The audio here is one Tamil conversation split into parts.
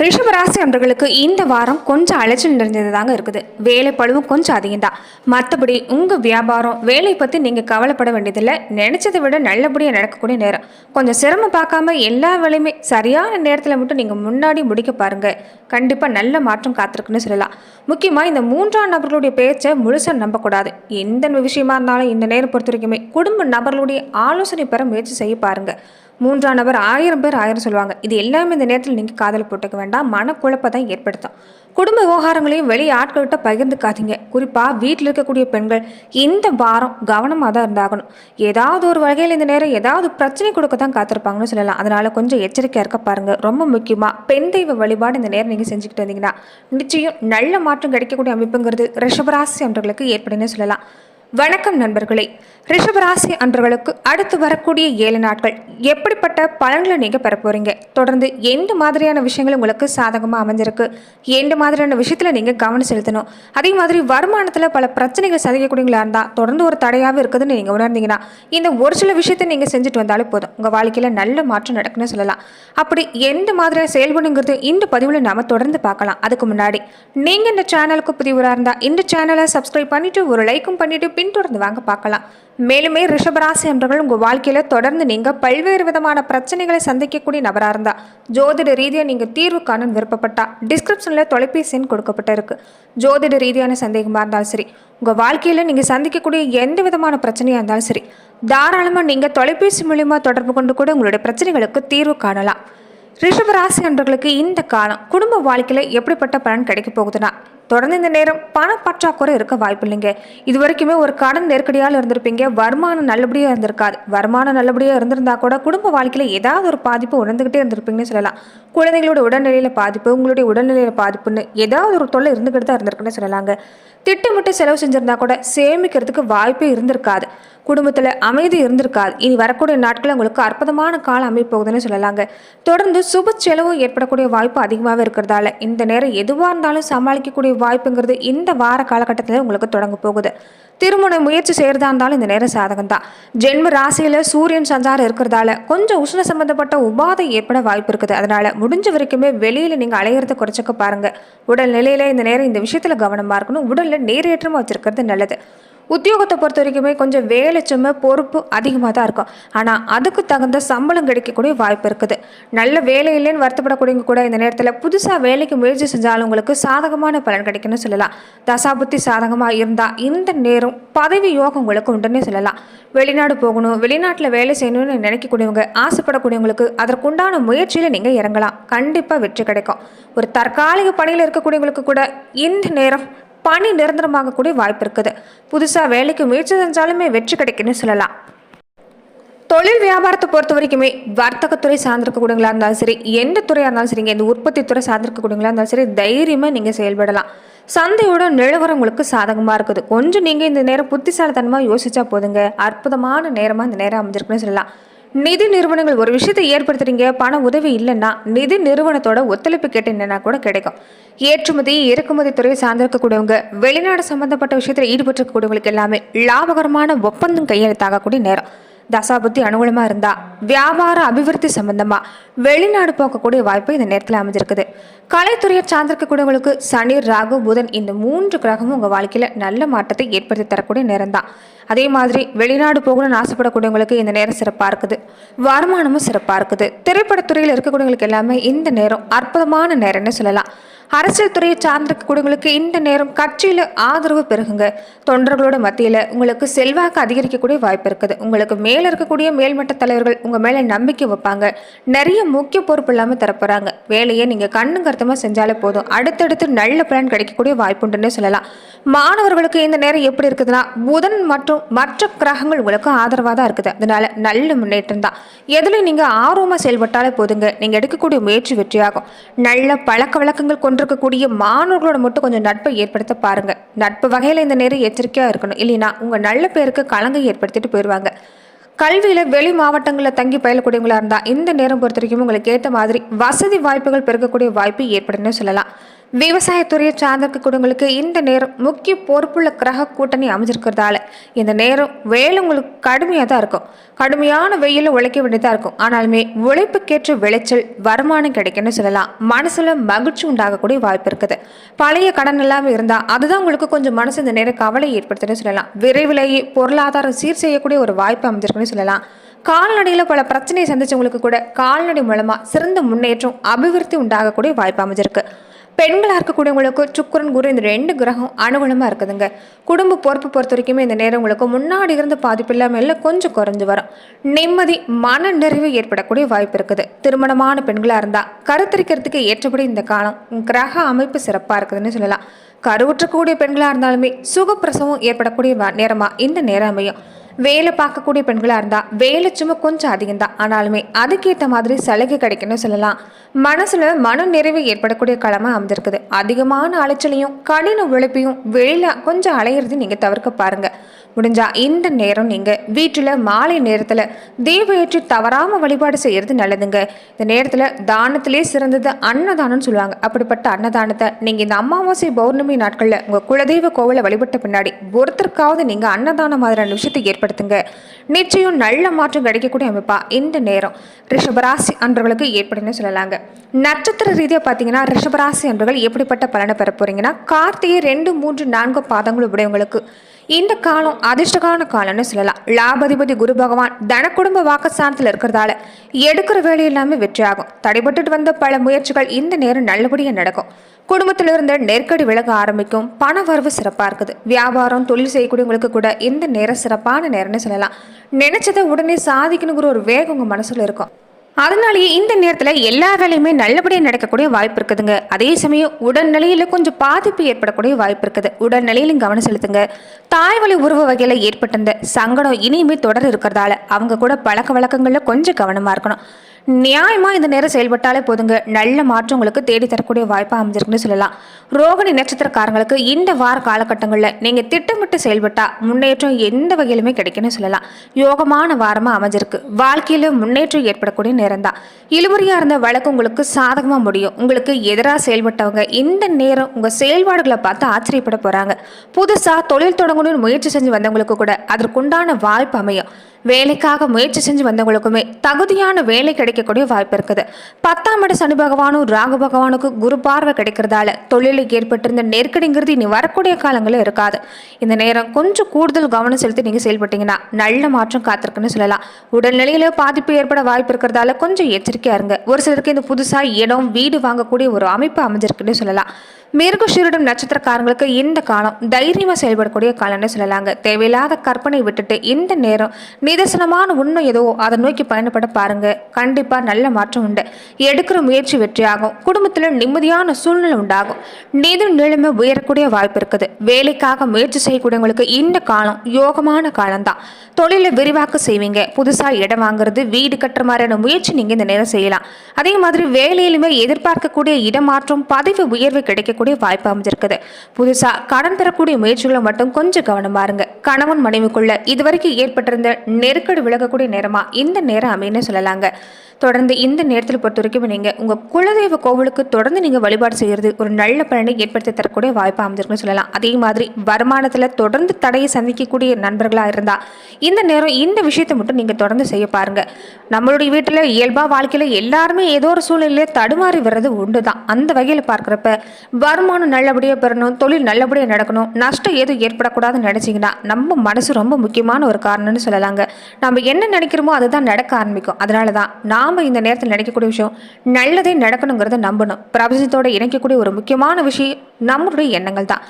ரிஷபராசி அன்பர்களுக்கு இந்த வாரம் கொஞ்சம் அலைச்சல் நிறைஞ்சது தாங்க இருக்குது. வேலை பழுவும் கொஞ்சம் அதிகம் தான் மற்றபடி உங்கள் வியாபாரம் வேலையை பற்றி நீங்கள் கவலைப்பட வேண்டியதில்லை. நினச்சதை விட நல்லபடியாக நடக்கக்கூடிய நேரம். கொஞ்சம் சிரமம் பார்க்காம எல்லா வேலையுமே சரியான நேரத்தில் மட்டும் நீங்கள் முன்னாடி முடிக்க பாருங்கள் கண்டிப்பாக நல்ல மாற்றம் காத்திருக்குன்னு சொல்லலாம். முக்கியமாக இந்த மூன்றாம் நபர்களுடைய பேச்சை முழுசாக நம்பக்கூடாது. எந்த விஷயமா இருந்தாலும் இந்த நேரம் பொறுத்த வரைக்குமே குடும்ப நபர்களுடைய ஆலோசனை பெற முயற்சி செய்ய பாருங்கள் மூன்றாம் நபர் ஆயிரம் பேர் ஆயிரம் சொல்லுவாங்க. இது எல்லாமே இந்த நேரத்தில் நீங்கள் காதல் போட்டுக்க வேண்டாம். மனக்குழப்பத்தை தான் ஏற்படுத்தும். குடும்ப விவகாரங்களையும் வெளி ஆட்கள்கிட்ட பகிர்ந்துக்காதீங்க. குறிப்பாக வீட்டில் இருக்கக்கூடிய பெண்கள் இந்த வாரம் கவனமாக தான் இருந்தாகணும். ஏதாவது ஒரு வகையில் இந்த நேரம் ஏதாவது பிரச்சனை கொடுக்க தான் காத்திருப்பாங்கன்னு சொல்லலாம். அதனால் கொஞ்சம் எச்சரிக்கையாக இருக்க பாருங்கள் ரொம்ப முக்கியமாக பெண் தெய்வ வழிபாடு இந்த நேரம் நீங்கள் செஞ்சுக்கிட்டு வந்தீங்கன்னா நிச்சயம் நல்ல மாற்றம் கிடைக்கக்கூடிய அமைப்புங்கிறது ரிஷபராசி அன்றர்களுக்கு ஏற்படுன்னு சொல்லலாம். வணக்கம் நண்பர்களே. ரிஷபராசி அன்றர்களுக்கு அடுத்து வரக்கூடிய ஏழு நாட்கள் எப்படிப்பட்ட பலன்களை நீங்கள் பெற போகிறீங்க தொடர்ந்து எந்த மாதிரியான விஷயங்கள் உங்களுக்கு சாதகமாக அமைஞ்சிருக்கு? எந்த மாதிரியான விஷயத்தில் நீங்கள் கவனம் செலுத்தணும்? அதே மாதிரி வருமானத்தில் பல பிரச்சனைகள் சதிக்கக்கூடியங்களா இருந்தால் தொடர்ந்து ஒரு தடையாகவே இருக்குதுன்னு நீங்கள் உணர்ந்தீங்கன்னா இந்த ஒரு சில விஷயத்தை நீங்கள் செஞ்சுட்டு வந்தாலே போதும். உங்கள் வாழ்க்கையில் நல்ல மாற்றம் நடக்குன்னு சொல்லலாம். அப்படி எந்த மாதிரியான செயல்படுங்கிறது இந்த பதிவில் நாம் தொடர்ந்து பார்க்கலாம். அதுக்கு முன்னாடி நீங்கள் இந்த சேனலுக்கு புதிவராக இருந்தால் இந்த சேனலை சப்ஸ்கிரைப் பண்ணிவிட்டு ஒரு லைக்கும் பண்ணிவிட்டு பின்தொடர்ந்து வாங்க பார்க்கலாம். மேலுமே ரிஷபராசி அன்றர்கள் உங்கள் வாழ்க்கையில் தொடர்ந்து நீங்கள் பல்வேறு விதமான பிரச்சனைகளை சந்திக்கக்கூடிய நபராக இருந்தால் ஜோதிட ரீதியாக நீங்கள் தீர்வு காணும் விருப்பப்பட்டா டிஸ்கிரிப்ஷனில் தொலைபேசி எண் கொடுக்கப்பட்டிருக்கு ஜோதிட ரீதியான சந்தேகமாக இருந்தாலும் சரி உங்கள் வாழ்க்கையில் நீங்கள் சந்திக்கக்கூடிய எந்த விதமான பிரச்சனையாக இருந்தாலும் சரி தாராளமாக நீங்கள் தொலைபேசி மூலிமா தொடர்பு கொண்டு கூட உங்களுடைய பிரச்சனைகளுக்கு தீர்வு காணலாம். ரிஷபராசி அன்றர்களுக்கு இந்த காலம் குடும்ப வாழ்க்கையில் எப்படிப்பட்ட பலன் கிடைக்க போகுதுன்னா தொடர்ந்து இந்த நேரம் பண பற்றாக்குறை இருக்க வாய்ப்பு இல்லைங்க இது வரைக்குமே ஒரு கடன் நெருக்கடியால் இருந்திருப்பீங்க. வருமானம் நல்லபடியாக இருந்திருக்காது. வருமானம் நல்லபடியாக இருந்திருந்தா கூட குடும்ப வாழ்க்கையில் ஏதாவது ஒரு பாதிப்பு உணர்ந்துக்கிட்டே இருந்திருப்பீங்கன்னு சொல்லலாம். குழந்தைங்களோட உடல்நிலையில் பாதிப்பு உங்களுடைய உடல்நிலையில் பாதிப்புன்னு ஏதாவது ஒரு தொல்லை இருந்துக்கிட்டு தான் இருந்திருக்குன்னு சொல்லலாங்க. திட்டமிட்டு செலவு செஞ்சிருந்தா கூட சேமிக்கிறதுக்கு வாய்ப்பே இருந்திருக்காது. குடும்பத்தில் அமைதி இருந்திருக்காது. இனி வரக்கூடிய நாட்கள் உங்களுக்கு அற்புதமான காலம் அமைப்போகுதுன்னு சொல்லலாங்க. தொடர்ந்து சுப செலவும் ஏற்படக்கூடிய வாய்ப்பு அதிகமாகவே இருக்கிறதால இந்த நேரம் எதுவாக இருந்தாலும் சமாளிக்கக்கூடிய வாய்ப்புங்கிறது இந்த வார காலகட்டத்தில் உங்களுக்கு தொடங்க போகுது. திருமண முயற்சி செய்கிறதா இருந்தாலும் இந்த நேரம் சாதகம் தான் ஜென்ம ராசியில் சூரியன் சஞ்சாரம் இருக்கிறதால கொஞ்சம் உஷ்ண சம்பந்தப்பட்ட உபாதை ஏற்பட வாய்ப்பு இருக்குது. அதனால முடிஞ்ச வரைக்குமே வெளியில் நீங்கள் அலையிறத குறைச்சிக்க பாருங்க. உடல் நிலையில இந்த நேரம் இந்த விஷயத்தில் கவனமாக இருக்கணும். உடலில் நேரேற்றமாக வச்சிருக்கிறது நல்லது. உத்தியோகத்தை பொறுத்த வரைக்குமே கொஞ்சம் வேலை சுமை பொறுப்பு அதிகமாக தான் இருக்கும். ஆனால் அதுக்கு தகுந்த சம்பளம் கிடைக்கக்கூடிய வாய்ப்பு இருக்குது. நல்ல வேலை இல்லைன்னு வருத்தப்படக்கூடியவங்க கூட இந்த நேரத்தில் புதுசாக வேலைக்கு முயற்சி செஞ்சாலும் உங்களுக்கு சாதகமான பலன் கிடைக்கும்னு சொல்லலாம். தசாபுத்தி சாதகமாக இருந்தால் இந்த நேரம் பதவி யோகம் உங்களுக்கு உண்டுன்னு சொல்லலாம். வெளிநாடு போகணும் வெளிநாட்டில் வேலை செய்யணும்னு நினைக்கக்கூடியவங்க ஆசைப்படக்கூடியவங்களுக்கு அதற்குண்டான முயற்சியில் நீங்கள் இறங்கலாம். கண்டிப்பாக வெற்றி கிடைக்கும். ஒரு தற்காலிக பணியில் இருக்கக்கூடியவங்களுக்கு கூட இந்த நேரம் பணி நிரந்தரமாகக்கூடிய வாய்ப்பு இருக்குது. புதுசாக வேலைக்கு முயற்சி செஞ்சாலுமே வெற்றி கிடைக்குன்னு சொல்லலாம். தொழில் வியாபாரத்தை பொறுத்த வரைக்குமே வர்த்தகத்துறை சார்ந்திருக்கக்கூடியவங்களா இருந்தாலும் சரி எந்த துறையாக இருந்தாலும் சரிங்க இந்த உற்பத்தி துறை சார்ந்திருக்கக்கூடியவங்களா இருந்தாலும் சரி தைரியமாக நீங்கள் செயல்படலாம். சந்தையோட நிலவரம் உங்களுக்கு சாதகமாக இருக்குது. கொஞ்சம் நீங்கள் இந்த நேரம் புத்திசாலித்தனமாக யோசிச்சா போதுங்க. அற்புதமான நேரமாக இந்த நேரம் அமைஞ்சிருக்குன்னு சொல்லலாம். நிதி நிறுவனங்கள் ஒரு விஷயத்தை ஏற்படுத்துறீங்க பண உதவி இல்லைன்னா நிதி நிறுவனத்தோட ஒத்துழைப்பு கேட்டீங்கன்னா கூட கிடைக்கும். ஏற்றுமதி இறக்குமதி துறையை சார்ந்திருக்கக்கூடியவங்க வெளிநாடு சம்பந்தப்பட்ட விஷயத்தில் ஈடுபட்டிருக்கக்கூடியவங்களுக்கு எல்லாமே லாபகரமான ஒப்பந்தம் கையெழுத்தாகக்கூடிய நேரம். தசாபுத்தி அனுகூலமாக இருந்தால் வியாபார அபிவிருத்தி சம்பந்தமாக வெளிநாடு போகக்கூடிய வாய்ப்பு இந்த நேரத்தில் அமைஞ்சிருக்குது. கலைத்துறையை சார்ந்திருக்கக்கூடியவங்களுக்கு சனி ராகு புதன் இந்த மூன்று கிரகமும் உங்கள் வாழ்க்கையில் நல்ல மாற்றத்தை ஏற்படுத்தி தரக்கூடிய நேரம் தான். அதே மாதிரி வெளிநாடு போகணும்னு ஆசைப்படக்கூடியவங்களுக்கு இந்த நேரம் சிறப்பாக இருக்குது. வருமானமும் சிறப்பாக இருக்குது. திரைப்படத்துறையில் இருக்கக்கூடியவங்களுக்கு எல்லாமே இந்த நேரம் அற்புதமான நேரம்னு சொல்லலாம். அரசியல் துறையை சார்ந்திருக்கக்கூடியவங்களுக்கு இந்த நேரம் கட்சியில் ஆதரவு பெருகுங்க. தொண்டர்களோட மத்தியில் உங்களுக்கு செல்வாக்கு அதிகரிக்கக்கூடிய வாய்ப்பு இருக்குது. உங்களுக்கு மேலே இருக்கக்கூடிய மேல்மட்ட தலைவர்கள் உங்கள் மேலே நம்பிக்கை வைப்பாங்க. நிறைய முக்கிய பொறுப்பு இல்லாமல் தரப்போகிறாங்க வேலையை நீங்கள் கண்ணு கருத்தமாக செஞ்சாலே போதும். அடுத்தடுத்து நல்ல பலன் கிடைக்கக்கூடிய வாய்ப்புண்டுன்னு சொல்லலாம். மாணவர்களுக்கு இந்த நேரம் எப்படி இருக்குதுன்னா புதன் மற்றும் மற்ற கிரகங்கள் உங்களுக்கு ஆதரவாக தான் இருக்குது. அதனால நல்ல முன்னேற்றம் தான். எதுலையும் நீங்கள் ஆர்வமாக செயல்பட்டாலே போதுங்க. நீங்கள் எடுக்கக்கூடிய முயற்சி வெற்றியாகும். நல்ல பழக்க வழக்கங்கள் கொண்டு இருக்கக்கூடிய மாணவர்களோட மட்டும் கொஞ்சம் நட்பை ஏற்படுத்த பாருங்க. நட்பு வகையில் இந்த நேரம் எச்சரிக்கையாக இருக்கணும். இல்லைன்னா உங்கள் நல்ல பேருக்கு கலங்கை ஏற்படுத்திட்டு போயிடுவாங்க கல்வியில் வெளி மாவட்டங்களில் தங்கி பயிலக்கூடியவங்களா இருந்தால் இந்த நேரம் பொறுத்த வரைக்கும் உங்களுக்கு ஏற்ற மாதிரி வசதி வாய்ப்புகள் பெருக்கக்கூடிய வாய்ப்பு ஏற்படுன்னு சொல்லலாம். விவசாயத்துறையை சார்ந்த குடும்பங்களுக்கு இந்த நேரம் முக்கிய பொறுப்புள்ள கிரக கூட்டணி அமைஞ்சிருக்கிறதால இந்த நேரம் வேலை உங்களுக்கு கடுமையாக தான் இருக்கும். கடுமையான வெயில உழைக்க வேண்டியதாக இருக்கும். ஆனாலுமே உழைப்புக்கேற்ற விளைச்சல் வருமானம் கிடைக்கும்னு சொல்லலாம். மனசுல மகிழ்ச்சி உண்டாகக்கூடிய வாய்ப்பு இருக்குது. பழைய கடன் இல்லாமல் இருந்தால் அதுதான் உங்களுக்கு கொஞ்சம் மனசு இந்த நேரம் கவலை ஏற்படுத்துன்னு சொல்லலாம். விரைவிலேயே பொருளாதாரம் சீர் செய்யக்கூடிய ஒரு வாய்ப்பு அமைஞ்சிருக்குன்னு சொல்லலாம். கால்நடையில் பல பிரச்சனையை சந்திச்சவங்களுக்கு கூட கால்நடை மூலமாக சிறந்த முன்னேற்றம் அபிவிருத்தி உண்டாகக்கூடிய வாய்ப்பு அமைஞ்சிருக்கு. பெண்களாக இருக்கக்கூடியவங்களுக்கு சுக்கரன் குரு இந்த ரெண்டு கிரகம் அனுகூலமாக இருக்குதுங்க. குடும்ப பொறுப்பு பொறுத்த வரைக்குமே இந்த நேரம் உங்களுக்கு முன்னாடி இருந்த பாதிப்பு இல்லாமல் இல்லை கொஞ்சம் குறைஞ்சு வரும். நிம்மதி மன நிறைவு ஏற்படக்கூடிய வாய்ப்பு இருக்குது. திருமணமான பெண்களாக இருந்தால் கருத்தரிக்கிறதுக்கு ஏற்றபடி இந்த காலம் கிரக அமைப்பு சிறப்பாக இருக்குதுன்னு சொல்லலாம். கருவுற்றக்கூடிய பெண்களாக இருந்தாலுமே சுகப்பிரசவம் ஏற்படக்கூடிய வ- இந்த நேரம் அமையும். வேலை பார்க்கக்கூடிய பெண்களாக இருந்தால் வேலை சும்மா கொஞ்சம் அதிகம் தான் ஆனாலுமே அதுக்கேற்ற மாதிரி சலுகை கிடைக்குன்னு சொல்லலாம். மனசில் மன நிறைவு ஏற்படக்கூடிய களமாக அமைஞ்சிருக்குது அதிகமான அலைச்சலையும் கடின உழைப்பையும் வெளியில் கொஞ்சம் அலையிறது நீங்கள் தவிர்க்க பாருங்கள் முடிஞ்சா இந்த நேரம் நீங்கள் வீட்டில் மாலை நேரத்தில் தீபேற்றி தவறாமல் வழிபாடு செய்கிறது நல்லதுங்க. இந்த நேரத்தில் தானத்திலே சிறந்தது அன்னதானம்னு சொல்லுவாங்க. அப்படிப்பட்ட அன்னதானத்தை நீங்கள் இந்த அமாவாசை பௌர்ணமி நாட்களில் உங்கள் குலதெய்வ கோவிலை வழிபட்ட பின்னாடி ஒருத்தருக்காவது நீங்கள் அன்னதானம் மாதிரியான விஷயத்தை ஏற்படுத்துங்க. நிச்சயம் நல்ல மாற்றம் கிடைக்கக்கூடிய அமைப்பா இந்த நேரம். ரிஷபராசி அன்றர்களுக்கு ஏற்படுன்னு சொல்லலாங்க. நட்சத்திர ரீதியாக பார்த்தீங்கன்னா ரிஷபராசி அன்றர்கள் எப்படிப்பட்ட பலனை பெற போறீங்கன்னா கார்த்திகை ரெண்டு மூன்று நான்கு பாதங்கள் உடையவங்களுக்கு இந்த காலம் அதிர்ஷ்டகான காலம்னு சொல்லலாம். லாபதிபதி குரு பகவான் தன குடும்ப வாக்குஸ்தானத்தில் இருக்கிறதால எடுக்கிற வேலை எல்லாமே வெற்றியாகும். தடைபட்டுட்டு வந்த பல முயற்சிகள் இந்த நேரம் நல்லபடியாக நடக்கும். குடும்பத்திலிருந்து நெருக்கடி விலக ஆரம்பிக்கும். பண வரவு சிறப்பாக இருக்குது. வியாபாரம் தொழில் செய்யக்கூடியவங்களுக்கு கூட இந்த நேரம் சிறப்பான நேரம்னு சொல்லலாம். நினைச்சதை உடனே சாதிக்கணுங்கிற ஒரு வேகம் உங்கள் மனசுல இருக்கும். அதனாலேயே இந்த நேரத்தில் எல்லா வேலையுமே நல்லபடியாக நடக்கக்கூடிய வாய்ப்பு இருக்குதுங்க. அதே சமயம் உடல்நிலையில் கொஞ்சம் பாதிப்பு ஏற்படக்கூடிய வாய்ப்பு இருக்குது. உடல்நிலையிலும் கவனம் செலுத்துங்க. தாய்வழி உறவு வகையில் ஏற்பட்டிருந்த சங்கடம் இனியுமே தொடர் இருக்கிறதால அவங்க கூட பழக்க வழக்கங்களில் கொஞ்சம் கவனமாக இருக்கணும். நியாயமாக இந்த நேரம் செயல்பட்டாலே போதுங்க. நல்ல மாற்றம் உங்களுக்கு தேடி தரக்கூடிய வாய்ப்பாக அமைஞ்சிருக்குன்னு சொல்லலாம். ரோகிணி நட்சத்திரக்காரங்களுக்கு இந்த வார காலகட்டங்களில் நீங்கள் திட்டமிட்டு செயல்பட்டால் முன்னேற்றம் எந்த வகையிலுமே கிடைக்கும்னு சொல்லலாம். யோகமான வாரமாக அமைஞ்சிருக்கு. வாழ்க்கையில் முன்னேற்றம் ஏற்படக்கூடிய நேரம் தான் இழுமுறையாக இருந்த வழக்கு உங்களுக்கு சாதகமாக முடியும். உங்களுக்கு எதிராக செயல்பட்டவங்க இந்த நேரம் உங்கள் செயல்பாடுகளை பார்த்து ஆச்சரியப்பட போகிறாங்க புதுசாக தொழில் தொடங்கணும்னு முயற்சி செஞ்சு வந்தவங்களுக்கு கூட அதற்குண்டான வாய்ப்பு அமையும். வேலைக்காக முயற்சி செஞ்சு வந்தவங்களுக்குமே தகுதியான வேலை கிடைக்கக்கூடிய வாய்ப்பு இருக்குது. பத்தாம் இட சனி பகவானும் ராகு பகவானுக்கு குரு பார்வை கிடைக்கிறதால தொழிலுக்கு ஏற்பட்டிருந்த நெருக்கடிங்கிறது இனி வரக்கூடிய காலங்களில் இருக்காது. இந்த நேரம் கொஞ்சம் கூடுதல் கவனம் செலுத்தி நீங்கள் செயல்பட்டீங்கன்னா நல்ல மாற்றம் காத்திருக்குன்னு சொல்லலாம். உடல்நிலையில பாதிப்பு ஏற்பட வாய்ப்பு இருக்கிறதால கொஞ்சம் எச்சரிக்கையா இருங்க. ஒரு சிலருக்கு இந்த புதுசாக இடம் வீடு வாங்கக்கூடிய ஒரு அமைப்பு அமைஞ்சிருக்குன்னு சொல்லலாம். மிருகஷீரிடம் நட்சத்திரக்காரங்களுக்கு இந்த காலம் தைரியமாக செயல்படக்கூடிய காலம்னு சொல்லலாங்க. தேவையில்லாத கற்பனை விட்டுட்டு இந்த நேரம் நிதர்சனமான உண்மை ஏதோ அதை நோக்கி பயணப்பட பாருங்க. கண்டிப்பாக நல்ல மாற்றம் உண்டு. எடுக்கிற முயற்சி வெற்றியாகும் குடும்பத்தில் நிம்மதியான சூழ்நிலை உண்டாகும். நிதி நிலைமை உயரக்கூடிய வாய்ப்பு இருக்குது. வேலைக்காக முயற்சி செய்யக்கூடியவங்களுக்கு இந்த காலம் யோகமான காலம்தான். தொழிலை விரிவாக்க செய்வீங்க. புதுசாக இடம் வாங்குறது வீடு கட்டுற மாதிரியான முயற்சி நீங்கள் இந்த நேரம் செய்யலாம். அதே மாதிரி வேலையிலுமே எதிர்பார்க்கக்கூடிய இடமாற்றம் பதவி உயர்வு கிடைக்கக்கூடிய வாய்ப்பு அமைஞ்சிருக்குது. புதுசாக கடன் பெறக்கூடிய முயற்சிகளை மட்டும் கொஞ்சம் கவனம் இருங்க. கணவன் மனைவிக்குள்ள இதுவரைக்கும் ஏற்பட்டிருந்த நெருக்கடி விலகக்கூடிய நேரமா இந்த நேரம் அமைன்னு சொல்லலாங்க. தொடர்ந்து இந்த நேரத்தில் பொறுத்த வரைக்கும் நீங்கள் உங்கள் குலதெய்வ கோவிலுக்கு தொடர்ந்து நீங்கள் வழிபாடு செய்கிறது ஒரு நல்ல பலனை ஏற்படுத்தி தரக்கூடிய வாய்ப்பு அமைஞ்சிருக்குன்னு சொல்லலாம். அதே மாதிரி வருமானத்தில் தொடர்ந்து தடையை சந்திக்கக்கூடிய நண்பர்களாக இருந்தால் இந்த நேரம் இந்த விஷயத்தை மட்டும் நீங்கள் தொடர்ந்து செய்ய பாருங்கள் நம்மளுடைய வீட்டில் இயல்பாக வாழ்க்கையில் எல்லாருமே ஏதோ ஒரு சூழ்நிலையில தடுமாறி வர்றது உண்டு தான் அந்த வகையில் பார்க்குறப்ப வருமானம் நல்லபடியாக பெறணும் தொழில் நல்லபடியாக நடக்கணும். நஷ்டம் எதுவும் ஏற்படக்கூடாதுன்னு நினச்சிங்கன்னா நம்ம மனசு ரொம்ப முக்கியமான ஒரு காரணம்னு சொல்லலாங்க. நம்ம என்ன நினைக்கிறோமோ அதுதான் நடக்க ஆரம்பிக்கும். அதனால தான் நாம் இந்த நேரத்தில் நினைக்கக்கூடிய விஷயம் நல்லதே நடக்கணுங்கிறத நம்பணும். பிரபஞ்சத்தோடு இணைக்கக்கூடிய ஒரு முக்கியமான விஷயம் நம்மளுடைய எண்ணங்கள் தான்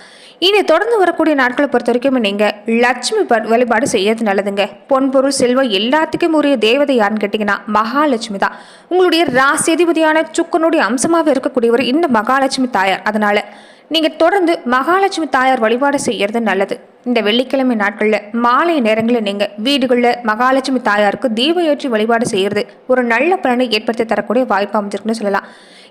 இனி தொடர்ந்து வரக்கூடிய நாட்களை பொறுத்த வரைக்கும் நீங்கள் லட்சுமி ப- வழிபாடு செய்யறது நல்லதுங்க. பொன்பொருள் செல்வம் எல்லாத்துக்கும் உரிய தேவதை யாருன்னு கேட்டிங்கன்னா மகாலட்சுமி தான். உங்களுடைய ராசிதிபதியான சுக்கனுடைய அம்சமாக இருக்கக்கூடியவர் இந்த மகாலட்சுமி தாயார். அதனால் நீங்கள் தொடர்ந்து மகாலட்சுமி தாயார் வழிபாடு செய்யறது நல்லது. இந்த வெள்ளிக்கிழமை நாட்களில் மாலை நேரங்களில் நீங்கள் வீடுகளில் மகாலட்சுமி தாயாருக்கு தீப ஏற்றி வழிபாடு செய்கிறது ஒரு நல்ல பலனை ஏற்படுத்தி தரக்கூடிய வாய்ப்பு அமைஞ்சிருக்குன்னு சொல்லலாம்.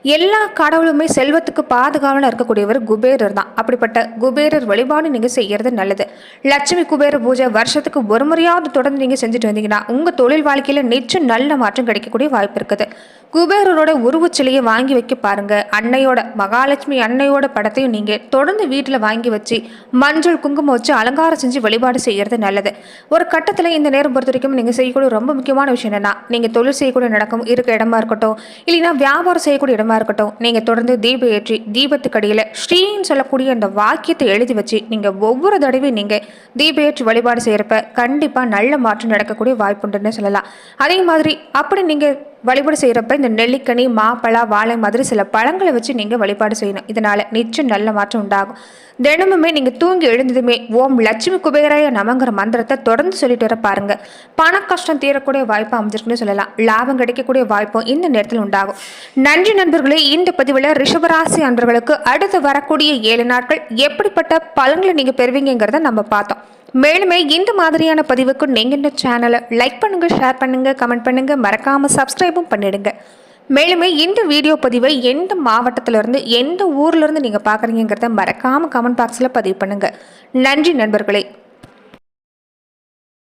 எல்லா கடவுளுமே செல்வத்துக்கு பாதுகாவலாக இருக்கக்கூடியவர் குபேரர் தான். அப்படிப்பட்ட குபேரர் வழிபாடு நீங்கள் செய்கிறது நல்லது. லட்சுமி குபேர பூஜை வருஷத்துக்கு ஒரு முறையாவது தொடர்ந்து நீங்கள் செஞ்சுட்டு வந்தீங்கன்னா உங்கள் தொழில் வாழ்க்கையில் நிச்சயம் நல்ல மாற்றம் கிடைக்கக்கூடிய வாய்ப்பு இருக்குது. குபேரரோட உருவச்சிலையை வாங்கி வைக்க பாருங்க. அன்னையோட மகாலட்சுமி அன்னையோட படத்தையும் நீங்க தொடர்ந்து வீட்டில் வாங்கி வச்சு மஞ்சள் குங்குமம் வச்சு அலங்காரம் செஞ்சு வழிபாடு செய்யறது நல்லது. ஒரு கட்டத்தில் இந்த நேரம் பொறுத்த வரைக்கும் நீங்கள் செய்யக்கூடிய ரொம்ப முக்கியமான விஷயம் என்னன்னா நீங்கள் தொழில் செய்யக்கூடிய நடக்கும் இருக்க இடமா இருக்கட்டும் இல்லைன்னா வியாபாரம் செய்யக்கூடிய இடமா இருக்கட்டும் நீங்கள் தொடர்ந்து தீபம் ஏற்றி தீபத்துக்கடியில் ஸ்ரீன்னு சொல்லக்கூடிய அந்த வாக்கியத்தை எழுதி வச்சு நீங்கள் ஒவ்வொரு தடவையும் நீங்கள் தீபம் ஏற்றி வழிபாடு செய்கிறப்ப கண்டிப்பாக நல்ல மாற்றம் நடக்கக்கூடிய வாய்ப்புண்டுன்னு சொல்லலாம். அதே மாதிரி அப்படி நீங்கள் வழிபாடு செய்கிறப்ப இந்த நெல்லிக்கனி மாப்பழா வாழை மாதிரி சில பழங்களை வச்சு நீங்கள் வழிபாடு செய்யணும். இதனால் நிச்சயம் நல்ல மாற்றம் உண்டாகும். தினமுமே நீங்கள் தூங்கி எழுந்ததுமே ஓம் லட்சுமி குபேராய நமங்கிற மந்திரத்தை தொடர்ந்து சொல்லிட்டு வர பாருங்க. பண கஷ்டம் தீரக்கூடிய வாய்ப்பு அமைஞ்சிருக்குன்னு சொல்லலாம். லாபம் கிடைக்கக்கூடிய வாய்ப்பும் இந்த நேரத்தில் உண்டாகும். நன்றி நண்பர்களே இந்த பதிவில் ரிஷபராசி அன்பர்களுக்கு அடுத்து வரக்கூடிய ஏழு நாட்கள் எப்படிப்பட்ட பலன்களை நீங்கள் பெறுவீங்கிறத நம்ம பார்த்தோம். மேலுமே இந்த மாதிரியான பதிவுக்கு நீங்கள் இந்த சேனலை லைக் பண்ணுங்கள் ஷேர் பண்ணுங்கள் கமெண்ட் பண்ணுங்கள் மறக்காமல் சப்ஸ்கிரைபும் பண்ணிடுங்க. மேலுமே இந்த வீடியோ பதிவை எந்த மாவட்டத்திலிருந்து எந்த ஊர்லேருந்து நீங்கள் பார்க்குறீங்கிறத மறக்காமல் கமெண்ட் பாக்ஸில் பதிவு பண்ணுங்கள் நன்றி நண்பர்களே.